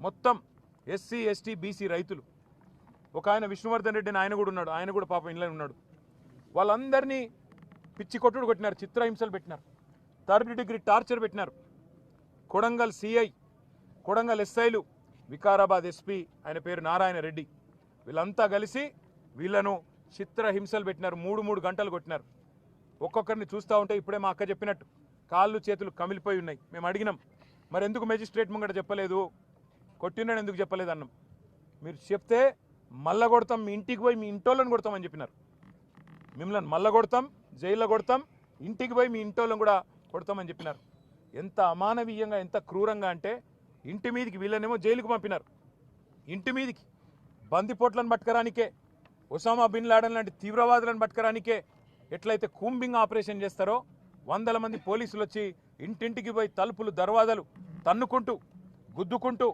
మొత్తం SC ST BC రైతులు. ఒక ఆయన విష్ణువర్ధన్ రెడ్డి ఆయన కూడా ఉన్నాడు. ఆయన కూడా పాపం ఇంట్లో ఉన్నాడు. వాళ్ళందరినీ పిచ్చి కొట్టుడు కొట్టినారు. చిత్రహింసలు పెట్టినారు. థర్డ్ డిగ్రీ టార్చర్ పెట్టినారు. కొడంగల్ సిఐ కొడంగల్ ఎస్ఐలు వికారాబాద్ ఎస్పీ ఆయన పేరు నారాయణ రెడ్డి. వీళ్ళంతా కలిసి వీళ్ళను చిత్రహింసలు పెట్టినారు. మూడు మూడు గంటలు కొట్టినారు. ఒక్కొక్కరిని చూస్తూ ఉంటే ఇప్పుడే మా అక్క చెప్పినట్టు కాళ్ళు చేతులు కమిలిపోయి ఉన్నాయి. మేము అడిగినాం మరి ఎందుకు మెజిస్ట్రేట్ ముంగట చెప్పలేదు? కొట్టినాడు ఎందుకు చెప్పలేదు అన్నం? మీరు చెప్తే మల్ల కొడతాం మీ ఇంటికి పోయి మీ ఇంటోళ్ళని కొడతామని చెప్పినారు. మిమ్మల్ని మల్ల కొడతాం జైల్లో కొడతాం ఇంటికి పోయి మీ ఇంటోళ్ళని కూడా కొడతామని చెప్పినారు. ఎంత అమానవీయంగా ఎంత క్రూరంగా అంటే ఇంటి మీదికి వీళ్ళనేమో జైలుకు పంపినారు. ఇంటి మీదికి. బందిపోట్లను పట్టుకరానికే ఒసామా బిన్ లాడన్ లాంటి తీవ్రవాదులను పట్టుకరానికే ఎట్లయితే కూంబింగ్ ఆపరేషన్ చేస్తారో వందల మంది పోలీసులు వచ్చి ఇంటింటికి పోయి తలుపులు దర్వాజాలు తన్నుకుంటూ గుద్దుకుంటూ